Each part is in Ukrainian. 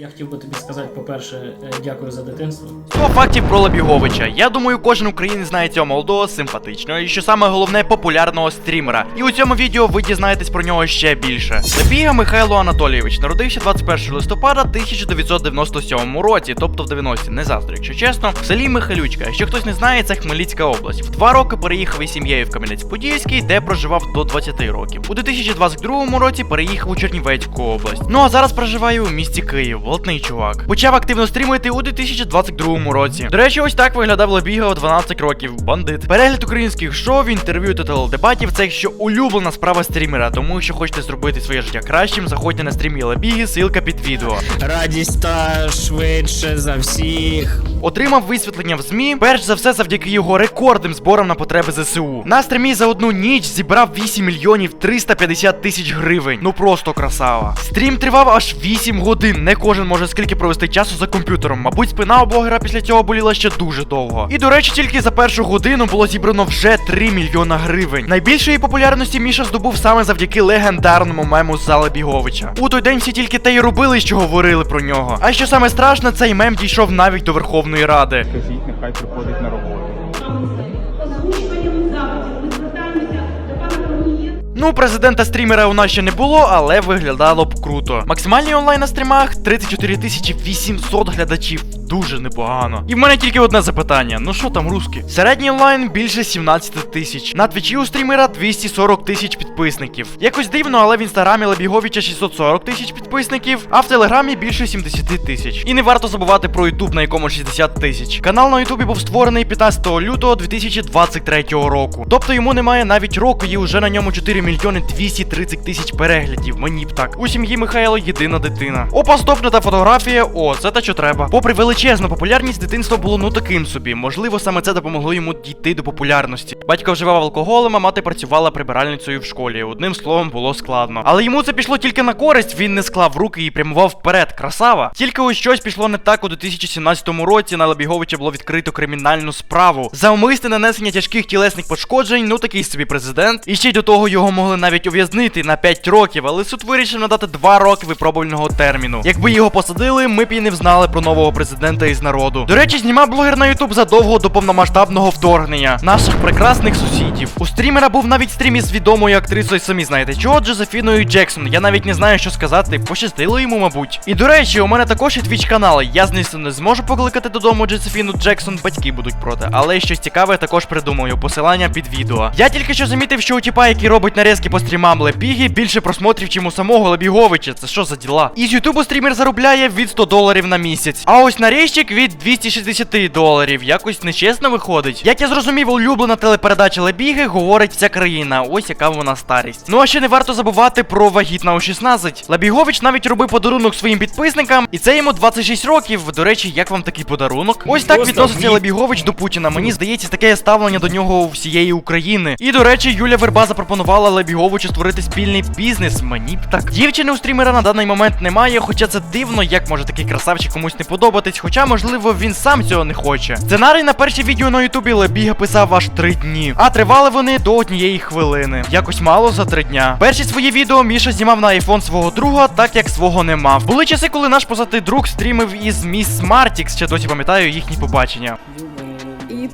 Я хотів би тобі сказати, по-перше, е, дякую за дитинство. 100 фактів про Лебіговича. Я думаю, кожен українець знає цього молодого, симпатичного і що саме головне популярного стрімера. І у цьому відео ви дізнаєтесь про нього ще більше. Лебіга Михайло Анатолійович народився 21 листопада 1997 році, тобто в 90-ті, не завтра, якщо чесно, в селі Михайлючка. Якщо хтось не знає, це Хмельницька область. В два роки переїхав із сім'єю в Кам'янець-Подільський, де проживав до 20 років. У 2022 році переїхав у Чернівецьку область. Ну а зараз проживаю у місті Київ, болотний чувак. Почав активно стрімити у 2022 році. До речі, ось так виглядав Лебіга у 12 років. Бандит. Перегляд українських шоу, інтерв'ю та теледебатів це якщо улюблена справа стрімера. Тому що хочете зробити своє життя кращим, заходьте на стрімі Лебіги, ссылка під відео. Радість та швидше за всіх. Отримав висвітлення в ЗМІ, перш за все завдяки його рекордним зборам на потреби ЗСУ. На стрімі за одну ніч зібрав 8 мільйонів 350 тисяч гривень. Ну просто красава. Стрім тривав аж 8 годин. Не кожен може скільки провести часу за комп'ютером. Мабуть, спина у блогера після цього боліла ще дуже довго. І до речі, тільки за першу годину було зібрано вже 3 мільйона гривень. Найбільшої популярності Міша здобув саме завдяки легендарному мему Зала Біговича. У той день всі тільки те й робили, що говорили про нього. А що саме страшне, цей мем дійшов навіть до Верховної Ради. Кажіть, нехай приходить на роботу. Ну, президента стрімера у нас ще не було, але виглядало б круто. Максимальний онлайн на стрімах 34 тисячі 800 глядачів. Дуже непогано. І в мене тільки одне запитання: ну що там, русські? Середній онлайн більше 17 тисяч. На твічі у стрімера 240 тисяч підписників. Якось дивно, але в інстаграмі Лебіговича 640 тисяч підписників, а в телеграмі більше 70 тисяч. І не варто забувати про Ютуб, на якому 60 тисяч. Канал на Ютубі був створений 15 лютого 2023 року. Тобто йому немає навіть року, і вже на ньому 4 мільйони 230 тисяч переглядів. Мені б так. У сім'ї Михайла єдина дитина. Опа, стопнута фотографія. О, це те, що треба. Попри величезну популярність, дитинство було ну таким собі. Можливо, саме це допомогло йому дійти до популярності. Батько вживав алкоголем, а мати працювала прибиральницею в школі. Одним словом, було складно. Але йому це пішло тільки на користь. Він не склав руки і прямував вперед. Красава. Тільки ось щось пішло не так у 2017 році. На Лебіговича було відкрито кримінальну справу за умисне нанесення тяжких тілесних пошкоджень. Ну такий собі президент. І ще й до того його могли навіть ув'язнити на 5 років, але суд вирішив надати 2 роки випробувального терміну. Якби його посадили, ми б і не взнали про нового президента із народу. До речі, знімав блогер на Ютуб задовго до повномасштабного вторгнення наших прекрасних сусідів. У стрімера був навіть стрім із відомою актрисою, самі знаєте, чого Джозефіною Джексон. Я навіть не знаю, що сказати. Пощастило йому, мабуть. І до речі, у мене також є твіч канал. Я звісно не зможу покликати додому Джозефіну Джексон, батьки будуть проти. Але щось цікаве також придумаю. Посилання під відео. Я тільки що замітив, що у тіпа, який робить нарізки по стрімам Лебіги, більше просмотрів, чим у самого Лебіговича. Це що за діла? І з Ютубу стрімер заробляє від 100 доларів на місяць. А ось нарізчик від 260 доларів. Якось нечесно виходить. Як я зрозумів, улюблена телепередача Лебіги говорить вся країна. Ось яка вона старість. Ну а ще не варто забувати про вагітна у 16. Лебігович навіть робив подарунок своїм підписникам, і це йому 26 років. До речі, як вам такий подарунок? Ось так відноситься. Лебігович до Путіна. Мені здається, таке ставлення до нього у всієї України. І до речі, Юля Верба запропонувала Лебіговичу створити спільний бізнес. Мені б так. Дівчини у стрімера на даний момент немає, хоча це дивно, як може такий красавчик комусь не подобатись, хоча, можливо, він сам цього не хоче. Сценарій на перші відео на Ютубі Лебіга писав аж три дні, а тривали вони до однієї хвилини. Якось мало за три дня. Перші свої відео Міша знімав на айфон свого друга, так як свого не мав. Були часи, коли наш позатий друг стрімив із Міс Мартікс, ще досі пам'ятаю їхні побачення.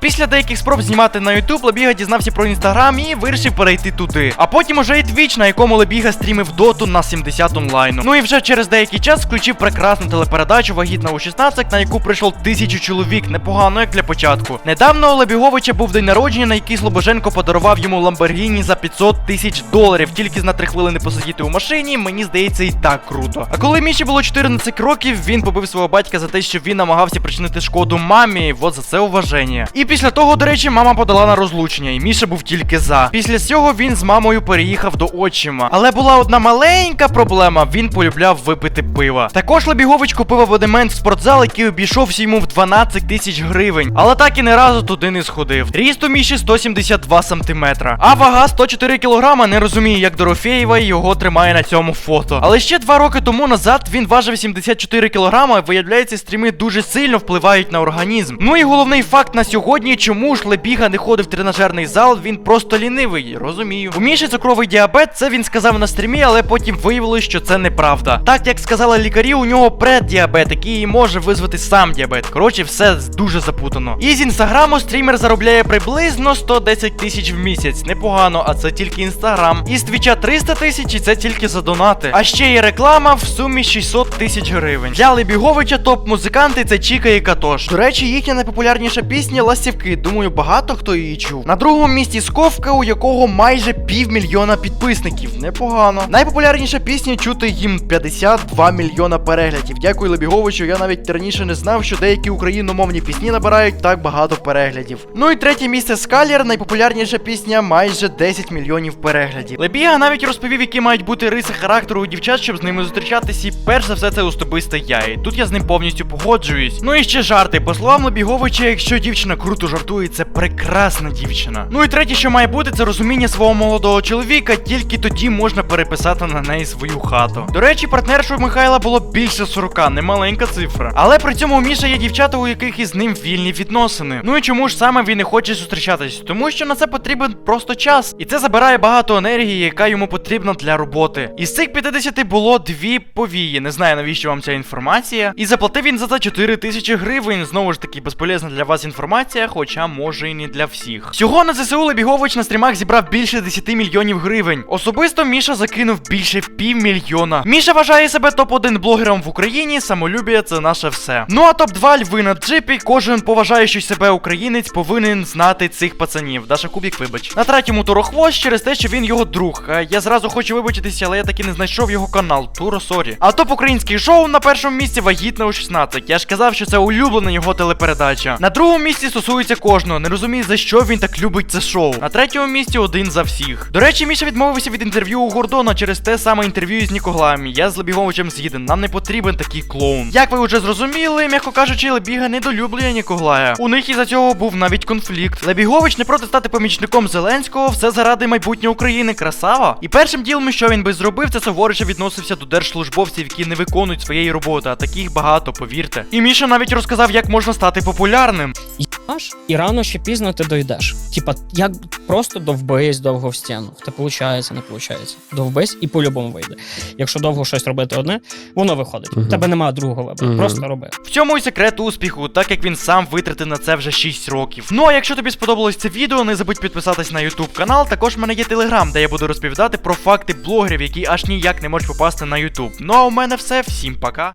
Після деяких спроб знімати на YouTube Лебіга дізнався про інстаграм і вирішив перейти туди. А потім уже і Twitch, на якому Лебіга стрімив доту на 70 онлайну. Ну і вже через деякий час включив прекрасну телепередачу Вагітна у 16, на яку прийшло тисячу чоловік. Непогано, як для початку. Недавно у Лебіговича був день народження, на який Слобоженко подарував йому Ламборгіні за 500 тисяч доларів. Тільки на 3 хвилини посидіти у машині, мені здається, і так круто. А коли Міші було 14 років, він побив свого батька за те, що він намагався причинити шкоду мамі. Вот за це уваження. І після того, до речі, мама подала на розлучення, і Міша був тільки за. Після цього він з мамою переїхав до отчима. Але була одна маленька проблема: він полюбляв випити пива. Також Лебігович купив абонемент в спортзал, який обійшовся йому в 12 тисяч гривень. Але так і не разу туди не сходив. Ріст у Міші 172 сантиметра. А вага 104 кілограма. Не розумію, як Дорофєєва його тримає на цьому фото. Але ще два роки тому назад він важив 74 кілограма. Виявляється, стріми дуже сильно впливають на організм. Ну і головний факт на сьогодні. Сьогодні, чому ж Лебіга не ходив в тренажерний зал, він просто лінивий, розумію. У Міші цукровий діабет, це він сказав на стрімі, але потім виявилось, що це неправда. Так як сказали лікарі, у нього преддіабет, який і може визвати сам діабет. Коротше, все дуже запутано. І з інстаграму стрімер заробляє приблизно 110 тисяч в місяць. Непогано, а це тільки інстаграм. І з твіча 300 тисяч, і це тільки за донати. А ще є реклама в сумі 600 тисяч гривень. Для Лебіговича топ-музиканти це Чіка і Катош. До речі, їхня найпопулярніша пісня Ластівки. Думаю, багато хто її чув. На другому місці Сковка, у якого майже півмільйона підписників. Непогано. Найпопулярніша пісня чути їм 52 мільйона переглядів. Дякую Лебіговичу. Я навіть раніше не знав, що деякі україномовні пісні набирають так багато переглядів. Ну і третє місце Скалір, найпопулярніша пісня, майже 10 мільйонів переглядів. Лебіга навіть розповів, які мають бути риси характеру у дівчат, щоб з ними зустрічатись, і перш за все це особисте я. І тут я з ним повністю погоджуюсь. Ну і ще жарти. По словам Лебіговича, якщо дівчина круто жартує, це прекрасна дівчина. Ну і третє, що має бути, це розуміння свого молодого чоловіка, тільки тоді можна переписати на неї свою хату. До речі, партнершою Михайла було більше 40, немаленька цифра. Але при цьому у Міша є дівчата, у яких із ним вільні відносини. Ну і чому ж саме він не хоче зустрічатись? Тому що на це потрібен просто час. І це забирає багато енергії, яка йому потрібна для роботи. Із цих 50 було дві повії. Не знаю навіщо вам ця інформація. І заплатив він за це 4 тисячі гривень. Знову ж таки, безполезна для вас інформація, хоча може і не для всіх. Всього на ЗСУ Лебігович на стрімах зібрав більше 10 мільйонів гривень. Особисто Міша закинув більше півмільйона. Міша вважає себе топ-1 блогером в Україні, самолюбія це наше все. Ну а топ-2 льви на джипі, кожен поважаючий себе українець повинен знати цих пацанів. Даша Кубік, вибач. На третьому Турохвост через те, що він його друг. Е, Я зразу хочу вибачитися, але я таки не знайшов його канал. Туро Сорі. А топ український шоу на першому місці вагітна у 16. Я ж казав, що це улюблена його телепередача. На другому місці стосується кожного. Не розумію, за що він так любить це шоу. На третьому місці один за всіх. До речі, Міша відмовився від інтерв'ю у Гордона через те саме інтерв'ю з Нікоглаєм. Я з Лебіговичем згіден. Нам не потрібен такий клоун. Як ви вже зрозуміли, м'яко кажучи, Лебіга недолюблює Нікоглая. У них із-за цього був навіть конфлікт. Лебігович не проти стати помічником Зеленського, все заради майбутнього України, красава. І першим ділом, що він би зробив, це суворіше відносився до держслужбовців, які не виконують своєї роботи, а таких багато, повірте. І Міша навіть розказав, як можна стати популярним. Аж і рано чи пізно ти дойдеш. Типа, як просто довбись довго в стіну. Те виходить, не виходить. Довбись і по-любому вийде. Якщо довго щось робити одне, воно виходить. У тебе немає другого вибору. Мгм. Просто роби. В цьому і секрет успіху, так як він сам витратив на це вже 6 років. Ну а якщо тобі сподобалось це відео, не забудь підписатись на YouTube канал. Також в мене є телеграм, де я буду розповідати про факти блогерів, які аж ніяк не можуть попасти на YouTube. Ну а у мене все, всім пока.